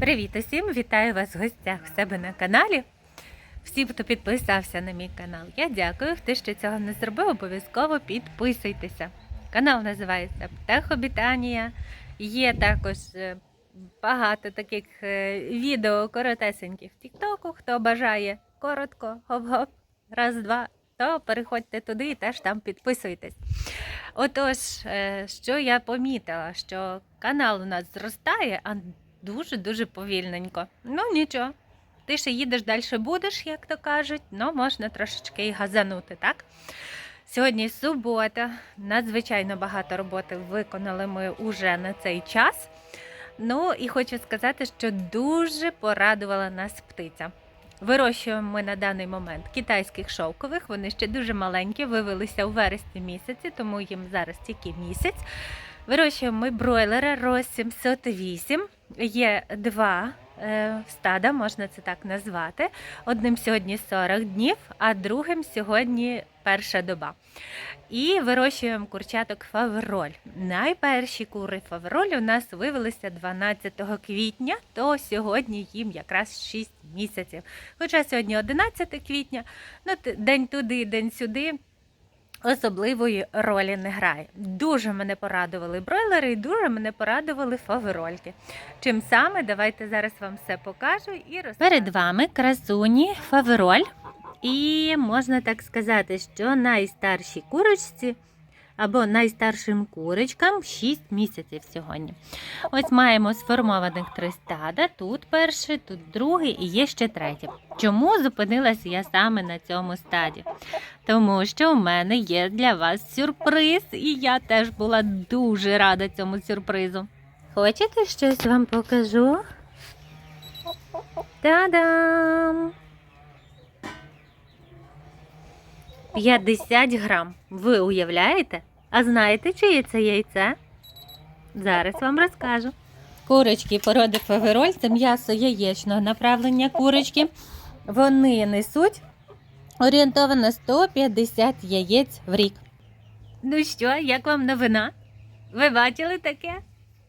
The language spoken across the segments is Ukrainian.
Привіт усім! Вітаю вас в гостях в себе на каналі. Всі, хто підписався на мій канал, я дякую. Хто ще цього не зробив, обов'язково підписуйтеся. Канал називається Птахобітанія. Є також е, багато таких е, відео коротесеньких в Тіктоку. Хто бажає коротко, гоп-гоп, раз-два, то переходьте туди і теж там підписуйтесь. Отож, е, що я помітила, що канал у нас зростає, а дуже-дуже повільненько. Ну нічого. Ти ще їдеш далі будеш, як то кажуть, ну можна трошечки і газанути, так? Сьогодні субота, надзвичайно багато роботи виконали ми уже на цей час. Ну і хочу сказати, що дуже порадувала нас птиця. Вирощуємо ми на даний момент китайських шовкових. Вони ще дуже маленькі, вивелися у вересні місяці, тому їм зараз тільки місяць. Вирощуємо ми бройлера ROS 708. Є два е, стада, можна це так назвати. Одним сьогодні 40 днів, а другим сьогодні перша доба. І вирощуємо курчаток фавероль. Найперші кури фавероль у нас вивелися 12 квітня, то сьогодні їм якраз 6 місяців. Хоча сьогодні 11 квітня, ну день туди, день сюди. Особливої ролі не грає. Дуже мене порадували бройлери і дуже мене порадували фаверольки. Чим саме, давайте зараз вам все покажу і розкажу. Перед вами красуні фавероль. І можна так сказати, що найстаршій курочці або найстаршим курочкам 6 місяців сьогодні. Ось маємо сформованих три стада. Тут перший, тут другий і є ще третій. Чому зупинилася я саме на цьому стаді? Тому що у мене є для вас сюрприз, і я теж була дуже рада цьому сюрпризу. Хочете щось вам покажу? Та-дам! 50 грам. Ви уявляєте? А знаєте, чиє це яйце? Зараз вам розкажу. Курочки породи фавероль це м'ясо яєчного направлення курочки. Вони несуть орієнтовано 150 яєць в рік. Ну що, як вам новина? Ви бачили таке?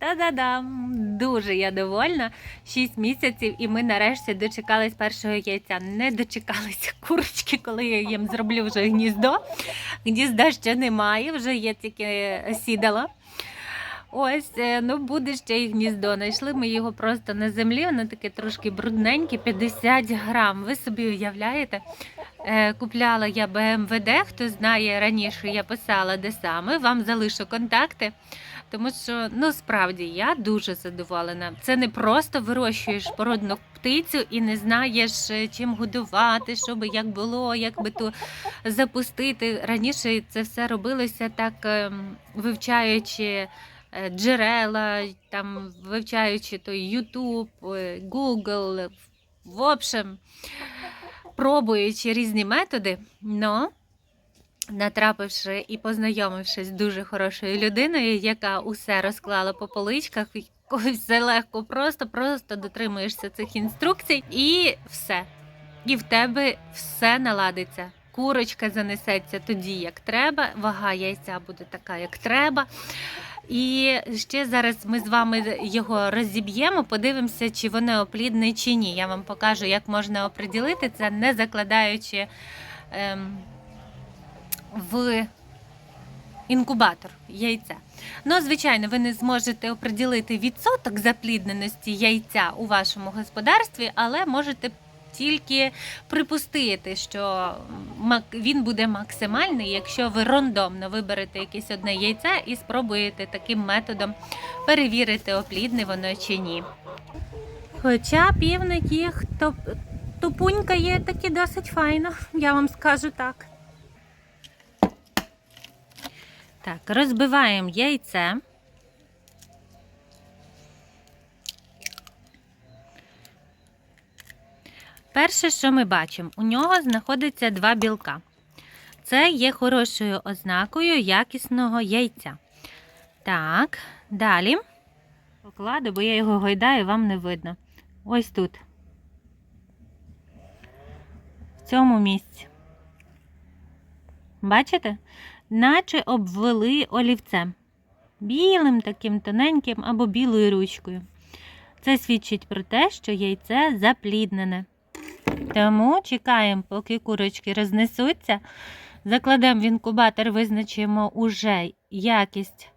Та-да-дам! Дуже я довольна. Шість місяців, і ми нарешті дочекались першого яйця. Не дочекалися курочки, коли я їм зроблю вже гніздо. Гнізда ще немає, вже є тільки сідало. Ось, е, ну буде ще й гніздо. Знайшли ми його просто на землі, воно таке трошки брудненьке, 50 грам. Ви собі уявляєте? Е, Купляла я БМВД, хто знає раніше, я писала де саме. Вам залишу контакти. Тому що ну справді я дуже задоволена. Це не просто вирощуєш породну птицю і не знаєш, е, чим годувати, що би як було, як би ту запустити. Раніше це все робилося так, ем, вивчаючи е, джерела, там вивчаючи той YouTube, е, Google, в общем, пробуючи різні методи, но натрапивши і познайомившись з дуже хорошою людиною, яка усе розклала по поличках, все легко, просто, просто дотримуєшся цих інструкцій, і все. І в тебе все наладиться. Курочка занесеться тоді, як треба, вага яйця буде така, як треба. І ще зараз ми з вами його розіб'ємо, подивимося, чи воно оплідне чи ні. Я вам покажу, як можна оприділити це, не закладаючи ем, в інкубатор яйця. Ну, звичайно, ви не зможете оприділити відсоток заплідненості яйця у вашому господарстві, але можете тільки припустити, що він буде максимальний, якщо ви рандомно виберете якесь одне яйце і спробуєте таким методом перевірити, оплідне воно чи ні. Хоча півник їх топ... тупунька є таки досить файно, я вам скажу так. Так, розбиваємо яйце. Перше, що ми бачимо, у нього знаходиться два білка. Це є хорошою ознакою якісного яйця. Так, далі покладу, бо я його гойдаю, вам не видно. Ось тут. В цьому місці. Бачите? Наче обвели олівцем. Білим таким тоненьким або білою ручкою. Це свідчить про те, що яйце запліднене. Тому чекаємо, поки курочки рознесуться. Закладемо в інкубатор, визначимо уже якість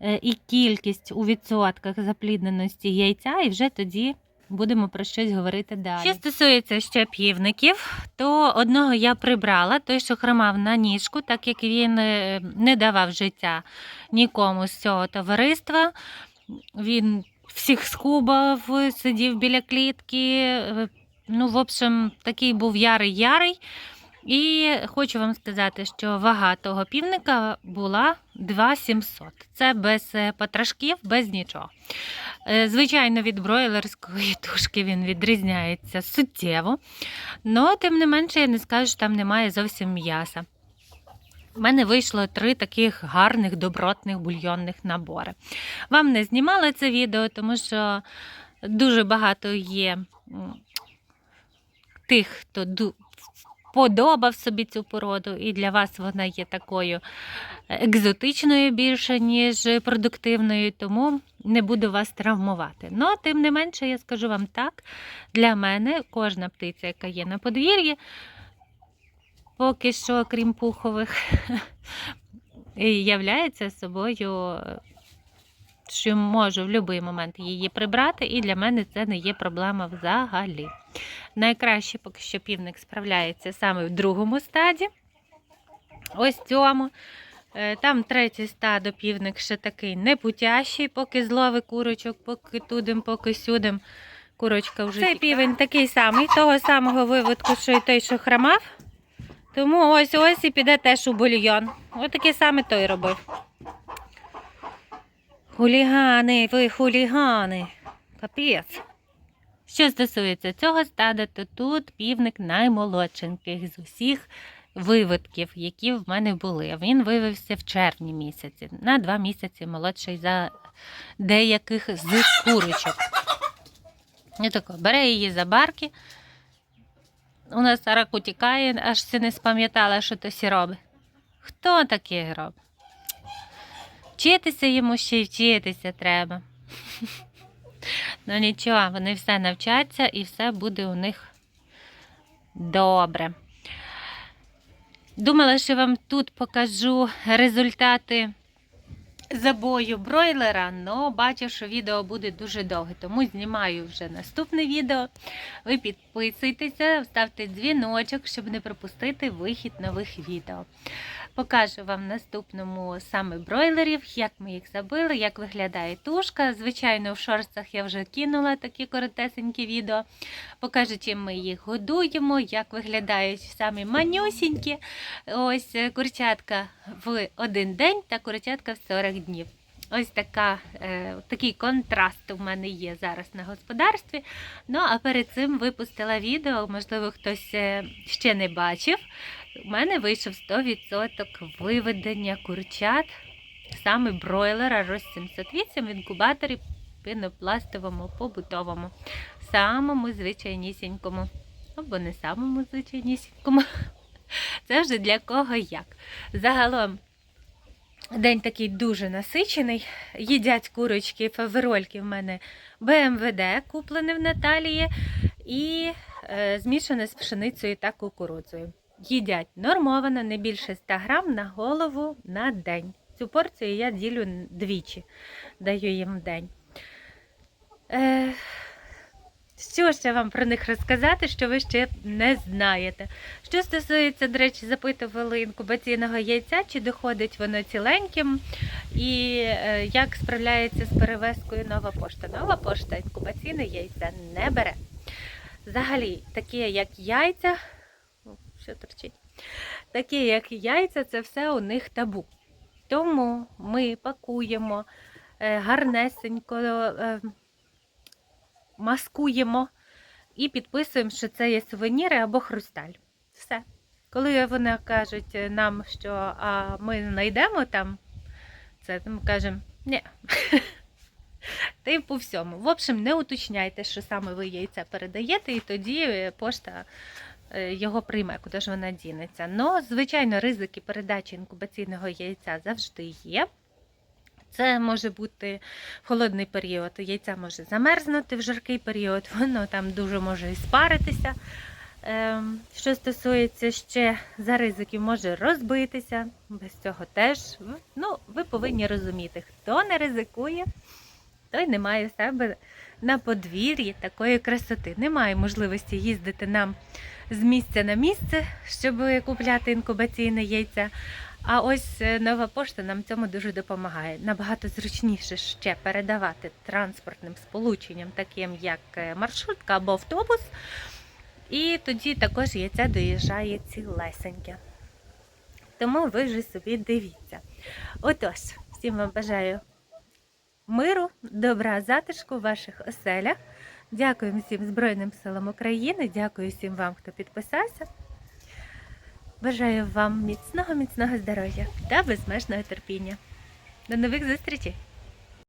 е, і кількість у відсотках заплідненості яйця, і вже тоді будемо про щось говорити далі. Що стосується ще півників, то одного я прибрала, той, що хромав на ніжку, так як він е, не давав життя нікому з цього товариства. Він всіх скубав, сидів біля клітки. е, Ну, в общем, такий був ярий-ярий. І хочу вам сказати, що вага того півника була 2700. Це без е, потрошків, без нічого. Е, Звичайно, від бройлерської тушки він відрізняється суттєво. але тим не менше, я не скажу, що там немає зовсім м'яса. У мене вийшло три таких гарних добротних бульйонних набори. Вам не знімала це відео, тому що дуже багато є тих, хто подобав собі цю породу, і для вас вона є такою екзотичною більше, ніж продуктивною, тому не буду вас травмувати. Ну, тим не менше, я скажу вам так: для мене кожна птиця, яка є на подвір'ї, поки що, крім пухових, являється собою, що можу в будь-який момент її прибрати, і для мене це не є проблема взагалі. Найкраще поки що півник справляється саме в другому стаді. Ось цьому. Е, Там третє стадо півник ще такий непутящий, поки злови курочок, поки тудим, поки сюдим. Курочка вже. Цей півень такий самий, того самого виводку, що й той, що храмав. Тому ось ось і піде теж у бульйон. Ось такий самий той робив. Хулігани, ви хулігани. Капець. Що стосується цього стада, то тут півник наймолодшеньких з усіх виводків, які в мене були. Він вивився в червні місяці, на два місяці молодший за деяких з курочок. І тако, бере її за барки. У нас раку тікає, аж си не спам'ятала, що то сі робить. Хто таке робить? Вчитися йому ще й вчитися треба. Ну нічого, вони все навчаться і все буде у них добре. Думала, що вам тут покажу результати забою бройлера, але бачу, що відео буде дуже довге, тому знімаю вже наступне відео. Ви підписуйтеся, ставте дзвіночок, щоб не пропустити вихід нових відео. Покажу вам в наступному саме бройлерів, як ми їх забили, як виглядає тушка. Звичайно, в шорстах я вже кинула такі коротесенькі відео. Покажу, чим ми їх годуємо, як виглядають самі манюсінькі. Ось курчатка в один день та курчатка в 40 днів. Ось така, е, такий контраст у мене є зараз на господарстві. Ну, а перед цим випустила відео, можливо, хтось е, ще не бачив. У мене вийшов 100% виведення курчат саме бройлера Рос 708 в інкубаторі пінопластовому побутовому, самому звичайнісінькому, або не самому звичайнісінькому. Це вже для кого як. Загалом день такий дуже насичений. Їдять курочки, фаверольки в мене БМВД, куплене в Наталії, і е, змішане з пшеницею та кукурудзою. Їдять нормовано, не більше 100 грам на голову на день. Цю порцію я ділю двічі, даю їм в день. Е, що ще вам про них розказати, що ви ще не знаєте? Що стосується, до речі, запитували інкубаційного яйця, чи доходить воно ціленьким, і е, як справляється з перевезкою нова пошта. Нова пошта інкубаційне яйце не бере. Взагалі, такі як яйця, що торчить, такі як яйця, це все у них табу. Тому ми пакуємо е, гарнесенько. Е, маскуємо і підписуємо, що це є сувеніри або хрусталь. Все. Коли вони кажуть нам, що а ми знайдемо там, це ми кажемо, ні. Та й по всьому. В общем, не уточняйте, що саме ви яйця передаєте, і тоді пошта е, його прийме, куди ж вона дінеться. Ну, звичайно, ризики передачі інкубаційного яйця завжди є. Це може бути в холодний період. Яйця може замерзнути в жаркий період, воно там дуже може спаритися. Ем, Що стосується ще за ризиків, може розбитися. Без цього теж. Ну, ви повинні розуміти, хто не ризикує, той не має в себе на подвір'ї такої красоти. Немає можливості їздити нам з місця на місце, щоб купляти інкубаційне яйця. А ось е, нова пошта нам цьому дуже допомагає. Набагато зручніше ще передавати транспортним сполученням, таким як е, маршрутка або автобус. І тоді також яйця доїжджає цілесеньке. Тому ви вже собі дивіться. Отож, всім вам бажаю миру, добра, затишку в ваших оселях. Дякую всім Збройним силам України, дякую всім вам, хто підписався. Бажаю вам міцного, міцного здоров'я та безмежного терпіння. До нових зустрічей!